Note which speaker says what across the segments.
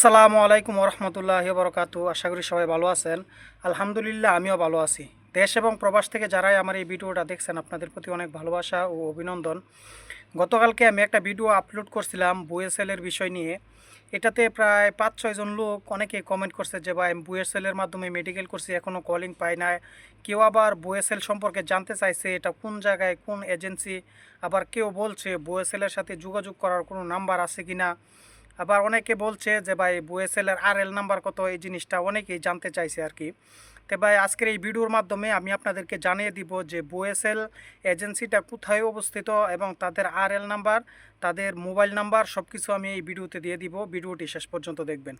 Speaker 1: আসসালামু আলাইকুম রহমতুল্লাহ বরকাতু আশা করি সবাই ভালো আছেন। আলহামদুলিল্লাহ, আমিও ভালো আছি। দেশ এবং প্রবাস থেকে যারাই আমার এই ভিডিওটা দেখছেন, আপনাদের প্রতি অনেক ভালোবাসা ও অভিনন্দন। গতকালকে আমি একটা ভিডিও আপলোড করছিলাম বুয়েসেলের বিষয় নিয়ে। এটাতে প্রায় পাঁচ ছয়জন লোক অনেকে কমেন্ট করছে যে, ভাই, আমি বুয়েসেলের মাধ্যমে মেডিকেল করছি এখনও কলিং পাই না কেউ আবার বুয়েসেল সম্পর্কে জানতে চাইছে, এটা কোন জায়গায়, কোন এজেন্সি আবার কেউ বলছে, বুয়েসেলের সাথে যোগাযোগ করার কোনো নাম্বার আছে কি না আবার অনেকে বলছে যে ভাই বুয়েসেলের আর এল নাম্বার কত, এই জিনিসটা অনেকেই জানতে চাইছে আর কি তো ভাই, আজকের এই ভিডিওর মাধ্যমে আমি আপনাদেরকে জানিয়ে দিব যে বুয়েসেল এজেন্সিটা কোথায় অবস্থিত এবং তাদের আর এল নাম্বার, তাদের মোবাইল নাম্বার সব কিছু আমি এই ভিডিওতে দিয়ে দিব। ভিডিওটি শেষ পর্যন্ত দেখবেন।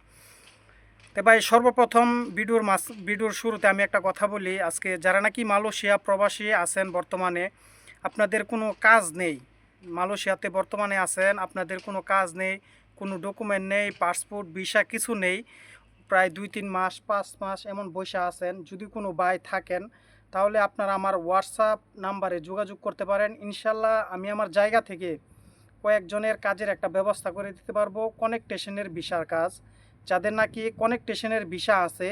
Speaker 1: তো ভাই, সর্বপ্রথম ভিডিওর মাস, ভিডিওর শুরুতে আমি একটা কথা বলি। আজকে যারা নাকি মালয়েশিয়া প্রবাসী আছেন বর্তমানে, আপনাদের কোনো কাজ নেই। মালয়েশিয়াতে বর্তমানে আছেন, আপনাদের কোনো কাজ নেই। কোনো ডকুমেন্ট নেই পাসপোর্ট ভিসা কিছু নেই। প্রায় দুই তিন মাস, পাঁচ মাস এমন বসে আছেন। যদি কোনো ভাই থাকেন, তাহলে আপনারা আমার হোয়াটসঅ্যাপ নাম্বারে যোগাযোগ করতে পারেন। ইনশাল্লাহ আমি আমার জায়গা থেকে কয়েকজনের কাজের একটা ব্যবস্থা করে দিতে পারব। কনেকটেশনের ভিসার কাজ। যাদের নাকি কনেকটেশনের ভিসা আছে,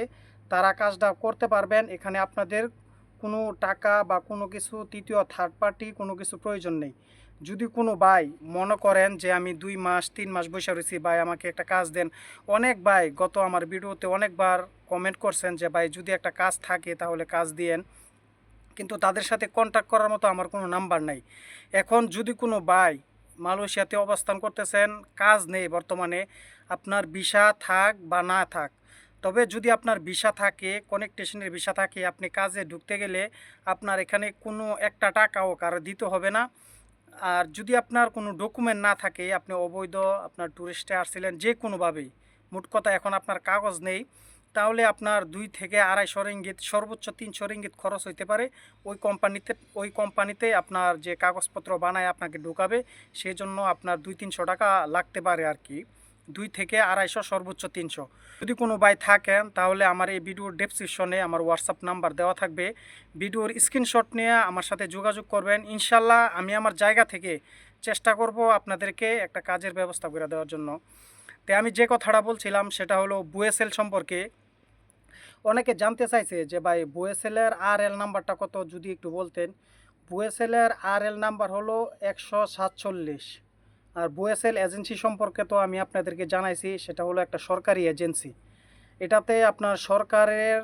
Speaker 1: তারা কাজটা করতে পারবেন। এখানে আপনাদের কোনো টাকা বা কোনো কিছু তৃতীয় থার্ড পার্টি কোনো কিছু প্রয়োজন নেই। যদি কোনো ভাই মনে করেন যে আমি দুই মাস, তিন মাস বসে রয়েছি, ভাই আমাকে একটা কাজ দেন। অনেক ভাই গত আমার ভিডিওতে অনেকবার কমেন্ট করছেন যে, ভাই, যদি একটা কাজ থাকে তাহলে কাজ দিয়েন। কিন্তু তাদের সাথে কন্ট্যাক্ট করার মতো আমার কোনো নাম্বার নাই। এখন যদি কোনো ভাই মালয়েশিয়াতে অবস্থান করতেছেন, কাজ নেই বর্তমানে, আপনার ভিসা থাক বা না থাক তবে যদি আপনার ভিসা থাকে কনেকটেশনের ভিসা থাকে, আপনি কাজে ঢুকতে গেলে আপনার এখানে কোনো একটা টাকাও কারও দিতে হবে না। আর যদি আপনার কোনো ডকুমেন্ট না থাকে, আপনি অবৈধ আপনার ট্যুরিস্টে আসছিলেন যে কোনোভাবেই মোট কথা এখন আপনার কাগজ নেই, তাহলে আপনার দুই থেকে আড়াইশো রিঙ্গিত, সর্বোচ্চ তিনশো রিঙ্গিত খরচ হইতে পারে। ওই কোম্পানিতে ওই কোম্পানিতে আপনার যে কাগজপত্র বানায় আপনাকে ঢোকাবে সেই জন্য আপনার দুই তিনশো টাকা লাগতে পারে আর কি। দুই থেকে আড়াইশো, সর্বোচ্চ তিনশো। যদি কোনো ভাই থাকেন, তাহলে আমার এই ভিডিওর ডেসক্রিপশনে আমার হোয়াটসঅ্যাপ নাম্বার দেওয়া থাকবে। ভিডিওর স্ক্রিনশট নিয়ে আমার সাথে যোগাযোগ করবেন। ইনশাল্লাহ আমি আমার জায়গা থেকে চেষ্টা করব আপনাদেরকে একটা কাজের ব্যবস্থা করে দেওয়ার জন্য। তো আমি যে কথাটা বলছিলাম, সেটা হলো বুয়েসেল সম্পর্কে। অনেকে জানতে চাইছে যে, ভাই বুয়েসেলের আর এল নাম্বারটা কত? যদি একটু বলতেন। বুয়েসেলের আর এল নাম্বার হলো একশো সাতচল্লিশ। আর বুয়েসেল এজেন্সি সম্পর্কে তো আমি আপনাদেরকে জানাইছি, সেটা হলো একটা সরকারি এজেন্সি। এটাতে আপনার সরকারের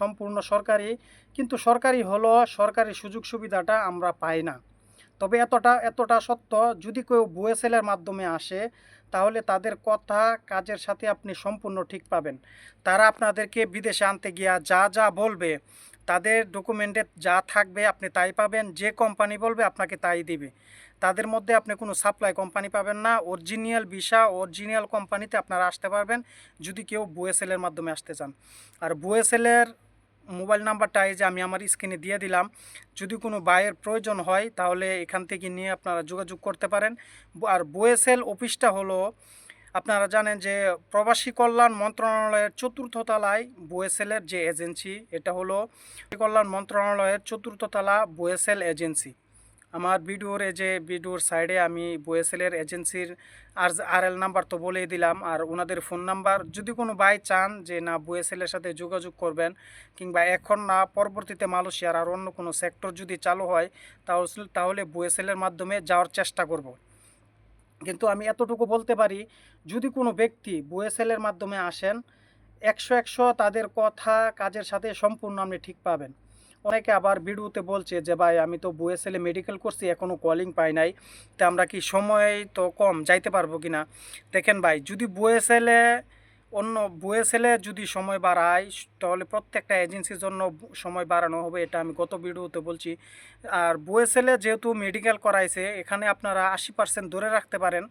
Speaker 1: সম্পূর্ণ সরকারি, কিন্তু সরকারি হলো সরকারি সুযোগ সুবিধাটা আমরা পাই না। তবে এতটা এতটা সত্য, যদি কেউ বুয়েসেলের মাধ্যমে আসে, তাহলে তাদের কথা, কাজের সাথে আপনি সম্পূর্ণ ঠিক পাবেন। তারা আপনাদেরকে বিদেশে আনতে গিয়া যা যা বলবে, তাদের ডকুমেন্টে যা থাকবে আপনি তাই পাবেন, যে কোম্পানি বলবে আপনাকে তাই দিবে। তাদের মধ্যে আপনি কোনো সাপ্লাই কোম্পানি পাবেন না। অরিজিনিয়াল ভিসা অরিজিনিয়াল কোম্পানিতে আপনারা আসতে পারবেন যদি কেউ বুয়েসেলের মাধ্যমে আসতে চান। আর বুয়েসেলের মোবাইল নাম্বারটা এই যে আমি আমার স্ক্রিনে দিয়ে দিলাম। যদি কোনো বাইয়ের প্রয়োজন হয়, তাহলে এখান থেকে নিয়ে আপনারা যোগাযোগ করতে পারেন। আর বুয়েসেল অফিসটা হলো, আপনারা জানেন যে প্রবাসী কল্যাণ মন্ত্রণালয়ের চতুর্থ তলায় বুয়েসেলের যে এজেন্সি এটা হলো কল্যাণ মন্ত্রণালয়ের চতুর্থ তলা বুয়েসেল এজেন্সি আমার ভিডিওর এই যে ভিডিওর সাইডে আমি বুয়েসেলের এজেন্সির আর আর এল নাম্বার তো বলেই দিলাম, আর ওনাদের ফোন নাম্বার। যদি কোনো ভাই চান যে না বুয়েসেলের সাথে যোগাযোগ করবেন কিংবা এখন না, পরবর্তীতে মালয়েশিয়ার আর অন্য কোনো সেক্টর যদি চালু হয় তাহলে তাহলে বুয়েসেলের মাধ্যমে যাওয়ার চেষ্টা করব। কিন্তু আমি এতটুকু বলতে পারি, যদি কোনো ব্যক্তি বুয়েসেলের মাধ্যমে আসেন, একশো একশো তাদের কথা, কাজের সাথে সম্পূর্ণ আপনি ঠিক পাবেন। অনেকে আবার ভিডিওতে বলছে যে, ভাই, আমি তো বুয়ে ছেলে মেডিকেল করছি এখনও কলিং পাই নাই। তা আমরা কি সময় তো কম যাইতে পারব কি না দেখেন ভাই, যদি বুয়েসেলে অন্য বুয়েসেলে যদি সময় বাড়ায়, তাহলে প্রত্যেকটা এজেন্সির জন্য সময় বাড়ানো হবে, এটা আমি গত ভিডিওতে বলছি। আর বুয়েসেলে যেহেতু মেডিকেল করাইছে, এখানে আপনারা আশি পার্সেন্ট ধরে রাখতে পারেন,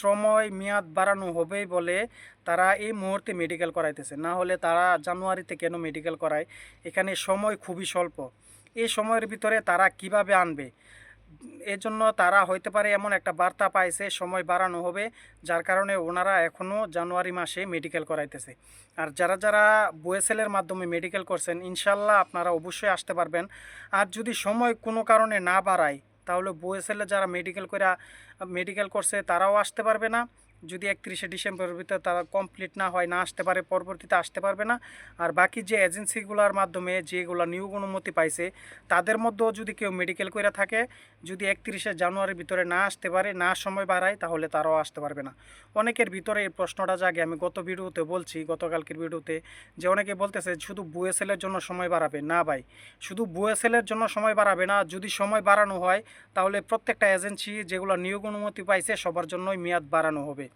Speaker 1: সময়, মেয়াদ বাড়ানো হবেই বলে তারা এই মুহূর্তে মেডিকেল করাইতেছে। না হলে তারা জানুয়ারিতে কেন মেডিকেল করায়? এখানে সময় খুবই স্বল্প। এই সময়ের ভিতরে তারা কীভাবে আনবে? এজন্য তারা হইতে পারে এমন একটা বার্তা পাইছে, সময় বাড়ানো হবে, যার কারণে ওনারা এখনও জানুয়ারি মাসে মেডিকেল করাইতেছে। আর যারা যারা বুয়েসেলের মাধ্যমে মেডিকেল করছেন, ইনশাল্লাহ আপনারা অবশ্যই আসতে পারবেন। আর যদি সময় কোনো কারণে না বাড়ায়, তাহলে বুয়েসেলে যারা মেডিকেল করে মেডিকেল করছে, তারাও আসতে পারবে না। যদি একত্রিশে ডিসেম্বরের ভিতরে তারা কমপ্লিট না হয়, না আসতে পারে, পরবর্তীতে আসতে পারবে না। আর বাকি যে এজেন্সিগুলোর মাধ্যমে যেগুলো নিয়োগ অনুমতি পাইছে, তাদের মধ্যেও যদি কেউ মেডিকেল করে থাকে, যদি একত্রিশে জানুয়ারির ভিতরে না আসতে পারে, না সময় বাড়ায়, তাহলে তারাও আসতে পারবে না। অনেকের ভিতরে এই প্রশ্নটা জাগে, আমি গত ভিডিওতে বলছি, গতকালকের ভিডিওতে, যে অনেকে বলতেছে শুধু বুয়েসেলের জন্য সময় বাড়াবে। না ভাই, শুধু বুয়েসেলের জন্য সময় বাড়াবে না, যদি সময় বাড়ানো হয়, তাহলে প্রত্যেকটা এজেন্সি যেগুলো নিয়োগ অনুমতি পাইছে, সবার জন্যই মেয়াদ বাড়ানো হবে।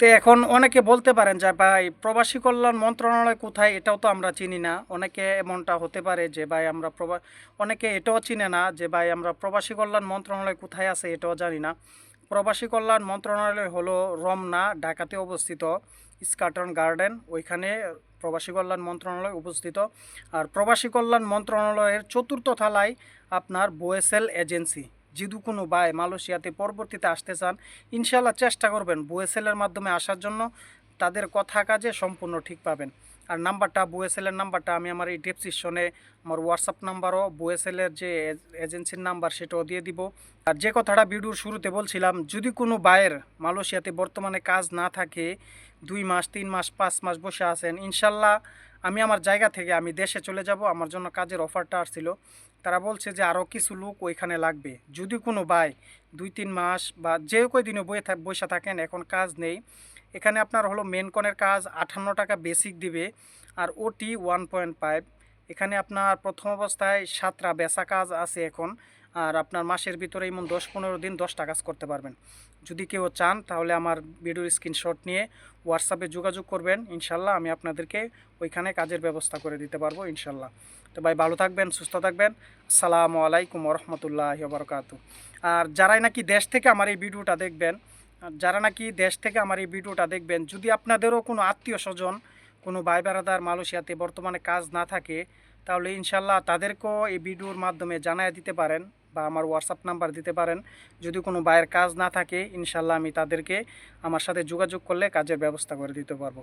Speaker 1: তো এখন অনেকে বলতে পারেন যে, ভাই, প্রবাসী কল্যাণ মন্ত্রণালয় কোথায়? এটাও তো আমরা চিনি না। অনেকে এমনটা হতে পারে যে, ভাই, আমরা প্রবা অনেকে এটাও চিনে না যে, ভাই, আমরা প্রবাসী কল্যাণ মন্ত্রণালয় কোথায় আছে? এটাও জানি না। প্রবাসী কল্যাণ মন্ত্রণালয় হলো রমনা, ঢাকাতে অবস্থিত। স্কাটন গার্ডেন, ওইখানে প্রবাসী কল্যাণ মন্ত্রণালয় অবস্থিত। আর প্রবাসী কল্যাণ মন্ত্রণালয়ের চতুর্থ থালায় আপনার বোয়েসেল এজেন্সি। যদি কোনো ভাই মালয়েশিয়াতে পরবর্তীতে আসতে চান ইনশাল্লাহ চেষ্টা করবেন বুয়েসেলের মাধ্যমে আসার জন্য। তাদের কথা কাজে সম্পূর্ণ ঠিক পাবেন। আর নাম্বারটা, বুয়েসেলের নাম্বারটা আমি আমার এই ডেসক্রিপশনে, আমার হোয়াটসঅ্যাপ নাম্বারও, বুয়েসেলের যে এজ- এজেন্সির নাম্বার সেটাও দিয়ে দিব। আর যে কথাটা ভিডিওর শুরুতে বলছিলাম, যদি কোনো বায়ের মালয়েশিয়াতে বর্তমানে কাজ না থাকে, দুই মাস, তিন মাস, পাঁচ মাস বসে আছেন ইনশাল্লাহ আমি আমার জায়গা থেকে আমি দেশে চলে যাব, আমার জন্য কাজের অফারটা আসছিল। তারা বলছে যে আরও কিছু লোক ওইখানে লাগবে। যদি কোনো ভাই দুই তিন মাস বা যে কই দিনে বয়ে বসে থাকেন, এখন কাজ নেই। এখানে আপনার হলো মেনকনের কাজ আঠান্ন টাকা বেসিক দিবে, আর ওটি ওয়ান পয়েন্ট ফাইভ এখানে আপনার প্রথম অবস্থায় সাতটা বেচা কাজ আছে এখন, আর আপনার মাসের ভিতরে এমন দশ পনেরো দিন দশটা কাজ করতে পারবেন। যদি কেউ চান, তাহলে আমার ভিডিওর স্ক্রিনশট নিয়ে হোয়াটসঅ্যাপে যোগাযোগ করবেন। ইনশাল্লাহ আমি আপনাদেরকে ওইখানে কাজের ব্যবস্থা করে দিতে পারব, ইনশাল্লাহ। তো ভাই, ভালো থাকবেন, সুস্থ থাকবেন। আসসালামু আলাইকুম রহমতুল্লাহ বরকাতু আর যারাই নাকি দেশ থেকে আমার এই ভিডিওটা দেখবেন যারা নাকি দেশ থেকে আমার এই ভিডিওটা দেখবেন, যদি আপনাদেরও কোনো আত্মীয় স্বজন কোনো ভাই বেড়াদার মালয়েশিয়াতে বর্তমানে কাজ না থাকে, তাহলে ইনশাল্লাহ তাদেরকেও এই ভিডিওর মাধ্যমে জানায় দিতে পারেন বা আমার হোয়াটসঅ্যাপ নাম্বার দিতে পারেন। যদি কোনো বায়ের কাজ না থাকে, ইনশাল্লাহ আমি তাদেরকে আমার সাথে যোগাযোগ করলে কাজের ব্যবস্থা করে দিতে পারব।